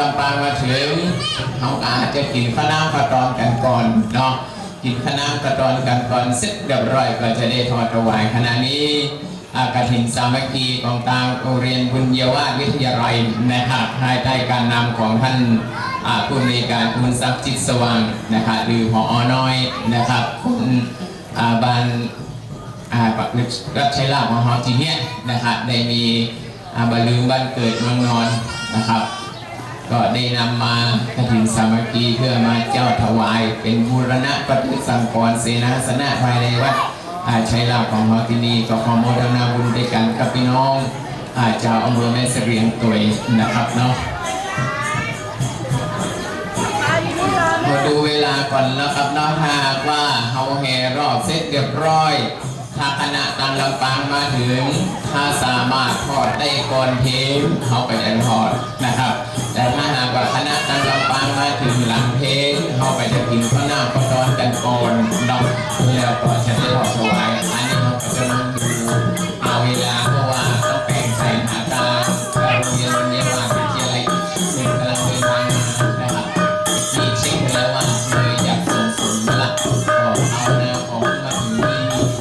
ลำปางมาถึงเขาก็อาจจะกินข้าวน้ำข้าวตอนกันก่อนเนาะกินข้าวน้ำข้าวตอนกันก่อนเสร็จเรียบร้อยก็จะได้ทอดถวายขณะนี้อากฐินสามัคคีของทางโรงเรียนบุญเยวาวิทยาลัยนะครับภายใต้การนำของท่านอาผู้อำนการคุณทรัพย์จิตสว่างนะครับหรือพออน้อยนะครับคุณอาบานอาปักลึกรับใช้ลาบของเฮาทีเนี้ยนะครับได้มีอาบาลืมบ้านเกิดเมืองนอนนะครับ ก็ได้นำมากฐินสามัคคีเพื่อมาเจ้าถวาย เป็นบูรณะปฏิสังกรเสนาสนะภายในวัดอาใช้ลาของเฮาที่นี่ก็ขอโมทนาบุญด้วยกันกับพี่น้อง อาเจ้าอำเภอแม่เสรียงตัวยนะครับเนาะมาดูเวลาก่อนแล้วครับเนาะถ้าหากว่าเฮาแห่รอบเสร็จเรียบร้อยถ้าคณะตังลำปางมาถึง ถ้าสามารถทอดได้ก่อนเพลงเขาไปจะทอดนะครับ หลังเพลงเขาไปจะกินข้าวหน้าข้าวตอนกันก่อนดอกแล้วก็จะได้ทอด